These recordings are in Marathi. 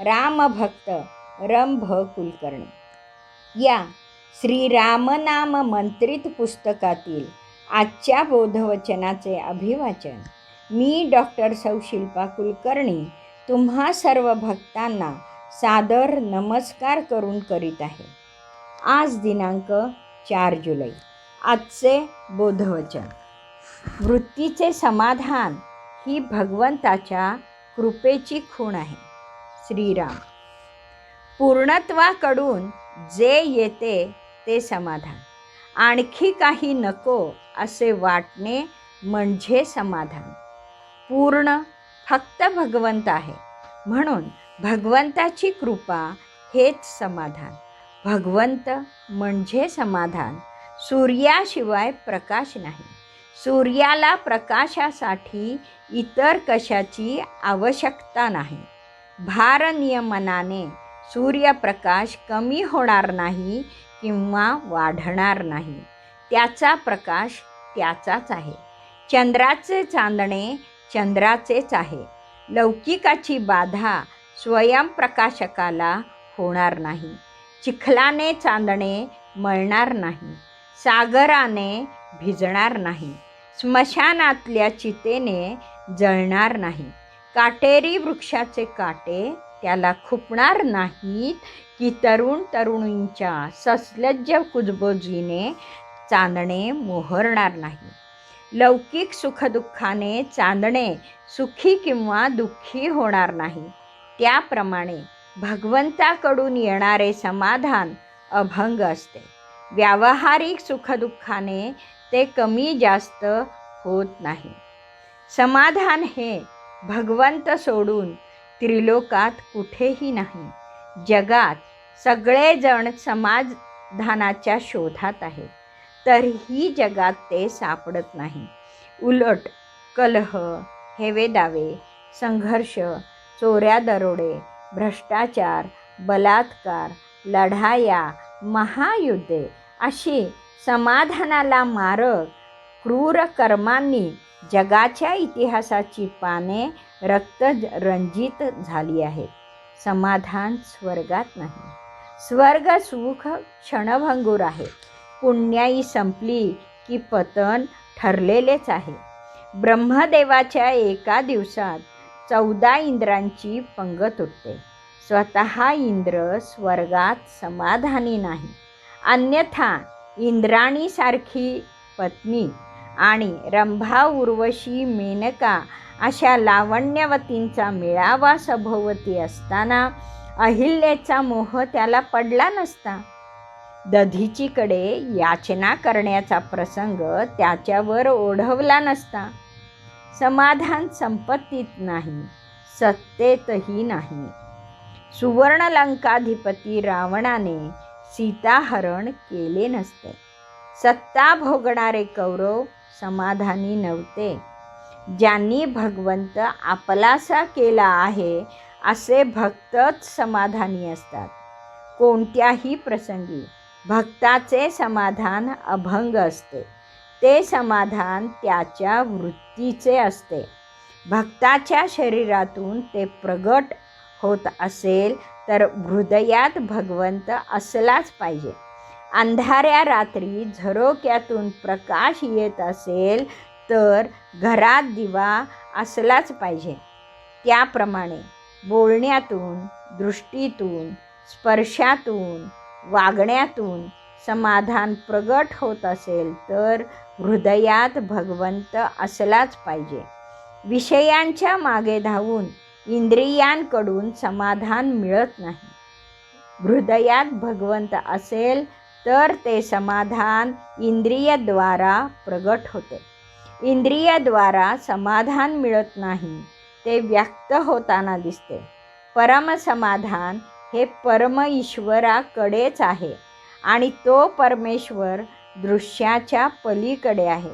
रामभक्त रंभ कुलकर्णी या श्रीरामनाम मंत्रित पुस्तकातील आजच्या बोधवचनाचे अभिवाचन मी डॉक्टर सौशिल्पा कुलकर्णी तुम्हा सर्व भक्तांना सादर नमस्कार करून करीत आहे. आज दिनांक चार जुलै आजचे बोधवचन. वृत्तीचे समाधान ही भगवंताच्या कृपेची खूण आहे. श्रीराम. पूर्णत्वाकडून जे येते ते समाधान. आणखी काही नको असे वाटणे म्हणजे समाधान. पूर्ण फक्त भगवंत आहे. म्हणून भगवंताची कृपा हेच समाधान. भगवंत म्हणजे समाधान. सूर्याशिवाय प्रकाश नाही. सूर्याला प्रकाशासाठी इतर कशाची आवश्यकता नाही. भारनियमनाने सूर्यप्रकाश कमी होणार नाही किंवा वाढणार नाही. त्याचा प्रकाश त्याचाच आहे. चंद्राचे चांदणे चंद्राचेच आहे. लौकिकाची बाधा स्वयंप्रकाशकाला होणार नाही. चिखलाने चांदणे मळणार नाही. सागराने भिजणार नाही. स्मशानातल्या चितेने जळणार नाही. काटेरी वृक्षाचे काटे त्याला खुपणार नाहीत की तरुण तरुणींच्या ससलज्ज कुजबुजीने चांदणे मोहरणार नाही. लौकिक सुखदुःखाने चांदणे सुखी किंवा दुःखी होणार नाही. त्याप्रमाणे भगवंताकडून येणारे समाधान अभंग असते. व्यावहारिक सुखदुःखाने ते कमी जास्त होत नाही. समाधान हे भगवंत सोडून त्रिलोकात कुठेही नाही. जगात सगळेजण समाधानाच्या शोधात आहेत. तरीही जगात ते सापडत नाही. उलट कलह हेवेदावे संघर्ष चोऱ्या दरोडे भ्रष्टाचार बलात्कार लढाया महायुद्धे अशी समाधानाला मारक क्रूर कर्मांनी जगाच्या इतिहासाची पाने रक्त रंजित झाली आहेत. समाधान स्वर्गात नाही. स्वर्ग सुख क्षणभंगूर आहे. पुण्याई संपली की पतन ठरलेलेच आहे. ब्रह्मदेवाच्या एका दिवसात चौदा इंद्रांची पंगत उठते. स्वतः इंद्र स्वर्गात समाधानी नाही. अन्यथा इंद्राणीसारखी पत्नी आणि रंभा उर्वशी मेनका अशा लावण्यवतींचा मेळावा सभोवती असताना अहिल्याचा मोह त्याला पडला नसता. दधीचीकडे याचना करण्याचा प्रसंग त्याच्यावर ओढवला नसता. समाधान संपत्तीत नाही सत्तेतही नाही. सुवर्णलंकाधिपती रावणाने सीताहरण केले नसते. सत्ता भोगणारे कौरव समाधानी नव्हते. ज्यांनी भगवंत आपलासा केला आहे असे भक्तच समाधानी असतात. कोणत्याही प्रसंगी भक्ताचे समाधान अभंग असते. ते समाधान त्याच्या वृत्तीचे असते. भक्ताच्या शरीरातून ते प्रगट होत असेल तर हृदयात भगवंत असलाच पाहिजे. अंधाऱ्या रात्री झरोक्यातून प्रकाश येत असेल तर घरात दिवा असलाच पाहिजे. त्याप्रमाणे बोलण्यातून दृष्टीतून स्पर्शातून वागण्यातून समाधान प्रगट होत असेल तर हृदयात भगवंत असलाच पाहिजे. विषयांच्या मागे धावून इंद्रियांकडून समाधान मिळत नाही. हृदयात भगवंत असेल तर ते समाधान इंद्रियद्वारा प्रगट होते. इंद्रियद्वारा समाधान मिळत नाही ते व्यक्त होताना दिसते. परमसमाधान हे परम ईश्वराकडेच आहे आणि तो परमेश्वर दृश्याच्या पलीकडे आहे.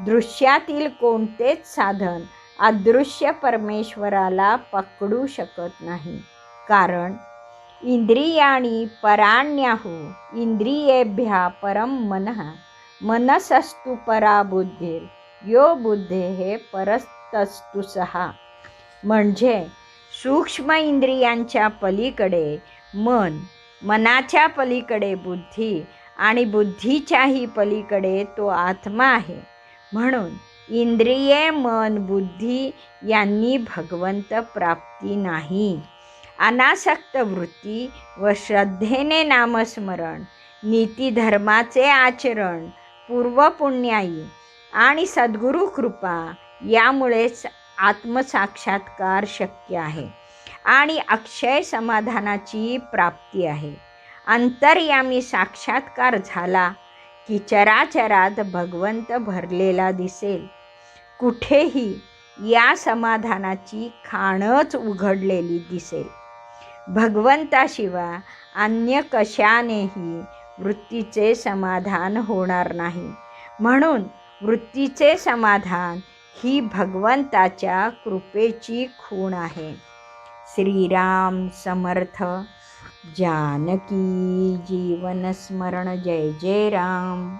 दृश्यातील कोणतेच साधन अदृश्य परमेश्वराला पकडू शकत नाही. कारण इंद्रियाणी पराण्याहू इंद्रियेभ्या परम मनः। मनसस्तु परा बुद्धीर यो बुद्धे हे परस्तस्तु सहा म्हणजे सूक्ष्म इंद्रियांच्या पलीकडे मन मनाच्या पलीकडे बुद्धी आणि बुद्धीच्याही पलीकडे तो आत्मा आहे. म्हणून इंद्रिये मन बुद्धी यांनी भगवंत प्राप्ती नाही. अनासक्त वृत्ती व श्रद्धेने नामस्मरण नीतिधर्माचे आचरण पूर्वपुण्याई आणि सद्गुरु कृपा यामुळेच आत्मसाक्षात्कार शक्य आहे आणि अक्षय समाधानाची प्राप्ती आहे. अंतर्यामी साक्षात्कार झाला की चराचरात भगवंत भरलेला दिसेल. कुठेही या समाधानाची खाणच उघडलेली दिसेल. भगवंताशिवाय अन्य कशानेही वृत्तीचे समाधान होणार नाही. म्हणून वृत्तीचे समाधान ही भगवंताच्या कृपेची खूण आहे. श्रीराम समर्थ. जानकी जीवन स्मरण. जय जय राम.